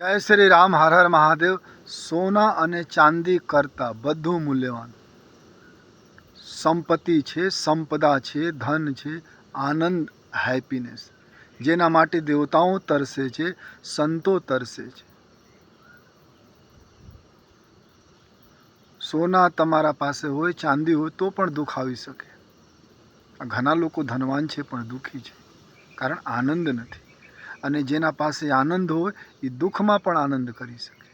જય શ્રી રામ, હર હર મહાદેવ. સોના અને ચાંદી કરતા બધું મૂલ્યવાન. સંપત્તિ છે, સંપદા છે, ધન છે, આનંદ હેપીનેસ જેના માટે દેવતાઓ તરસે છે, સંતો તરસે છે. સોના તમારા પાસે હોય, ચાંદી હોય, તો પણ દુઃખ આવી શકે. ઘણા લોકો ધનવાન છે, પણ દુઃખી છે. કારણ આનંદ નથી. અને જેના પાસે આનંદ હોય, એ દુઃખમાં પણ આનંદ કરી શકે.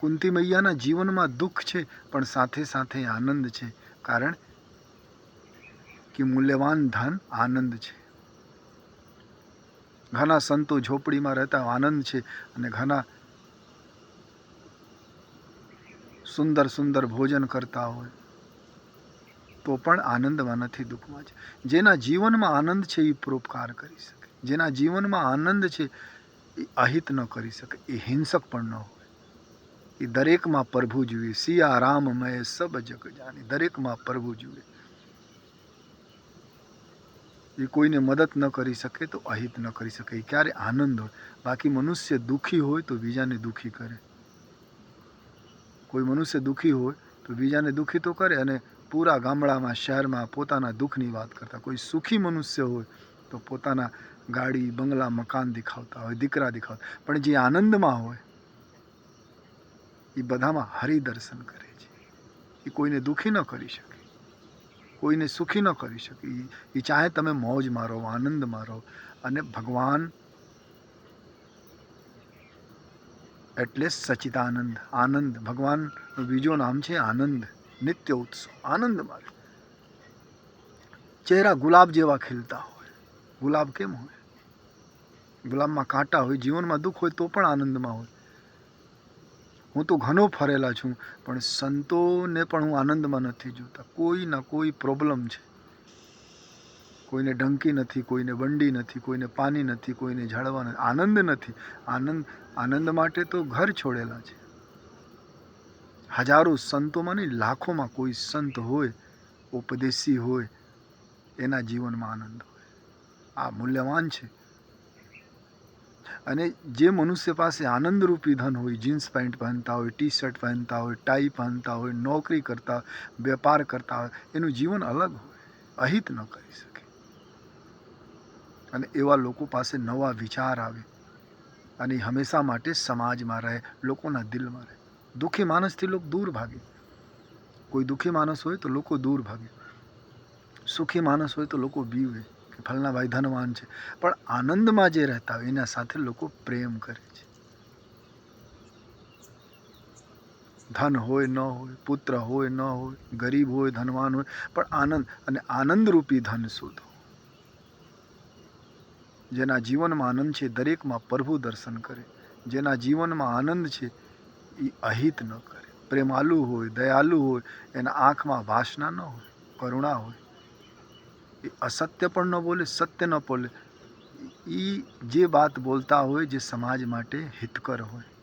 કુંતી મૈયાના જીવનમાં દુઃખ છે, પણ સાથે સાથે આનંદ છે, કારણ કે મૂલ્યવાન ધન આનંદ છે. ઘણા સંતો ઝોપડીમાં રહેતા આનંદ છે અને ઘણા સુંદર સુંદર ભોજન કરતા હોય. તો પણ આનંદમાં નથી દુઃખમાં છે જેના જીવનમાં આનંદ છે એ પરોપકાર કરી શકે. જેના જીવનમાં આનંદ છે એ અહિત ન કરી શકે. એ હિંસક પણ ન હોય. એ દરેકમાં પ્રભુ જુએ. સિયા રામ મય સબ જગ જાની. દરેકમાં પ્રભુ જુએ. એ કોઈને મદદ ન કરી શકે તો અહિત ન કરી શકે. એ ક્યારે આનંદ હોય? બાકી મનુષ્ય દુઃખી હોય તો બીજાને દુઃખી કરે. કોઈ મનુષ્ય દુઃખી હોય તો બીજાને દુઃખી તો કરે અને પૂરા ગામડામાં, શહેરમાં પોતાના દુઃખની વાત કરતા. કોઈ સુખી મનુષ્ય હોય તો પોતાના ગાડી, બંગલા, મકાન દેખાવતા હોય, દીકરા દેખાવતા પણ જે આનંદમાં હોય, એ બધામાં હરિદર્શન કરે છે. એ કોઈને દુઃખી ન કરી શકે. કોઈને સુખી ન કરી શકે. એ- ચાહે તમે મોજ મારો, આનંદ મારો. અને ભગવાન એટલે સચિદાનંદ, આનંદ. ભગવાનનું બીજું નામ છે આનંદ. નિત્ય ઉત્સવ, આનંદ મારે ચહેરા ગુલાબ જેવા ખીલતા હોય. ગુલાબ કેમ હોય? ગુલાબમાં કાંટા હોય, જીવનમાં દુઃખ હોય તો પણ આનંદમાં હોય. હું તો ઘણો ફરેલા છું, પણ સંતોને પણ હું આનંદમાં નથી જોતા. કોઈ ના કોઈ પ્રોબ્લેમ છે. કોઈને ડંકી નથી, કોઈને બંડી નથી, કોઈને પાણી નથી, કોઈને ઝાડવા નથી. આનંદ નથી. આનંદ આનંદ માટે તો ઘર છોડેલા છે. હજારો સંતોમાં નહીં લાખોમાં કોઈ સંત હોય, ઉપદેશી હોય, એના જીવનમાં આનંદ હોય. આ મૂલ્યવાન છે. અને જે મનુષ્ય પાસે આનંદરૂપી ધન હોય, જીન્સ પેન્ટ પહેરતા હોય ટી શર્ટ પહેરતા હોય, ટાઈ પહેરતા હોય, નોકરી કરતા હોય, વેપાર કરતા હોય, એનું જીવન અલગ હોય. અહિત ન કરી શકે. અને એવા લોકો પાસે નવા વિચાર આવે. અને હંમેશા માટે સમાજમાં રહે, લોકોના દિલમાં રહે. દુઃખી માણસથી લોકો દૂર ભાગે. કોઈ દુઃખી માણસ હોય તો લોકો દૂર ભાગે. સુખી માણસ હોય તો લોકો બીવે. કે ફલના ભાઈ ધનવાન છે. પણ આનંદમાં જે રહેતા હોય, એના સાથે લોકો પ્રેમ કરે છે. ધન હોય, ન હોય, પુત્ર હોય, ન હોય, ગરીબ હોય, ધનવાન હોય, પણ આનંદ અને આનંદરૂપી ધન શોધો. જેના જીવનમાં આનંદ છે, દરેકમાં પ્રભુ દર્શન કરે. જેના જીવનમાં આનંદ છે એ અહિત ન કરે. પ્રેમાલુ હોય, દયાલુ હોય, એના આંખમાં વાસના ન હોય, કરુણા હોય. એ અસત્ય પણ ન બોલે, સત્ય ન બોલે. એ જે વાત બોલતા હોય, જે સમાજ માટે હિતકર હોય.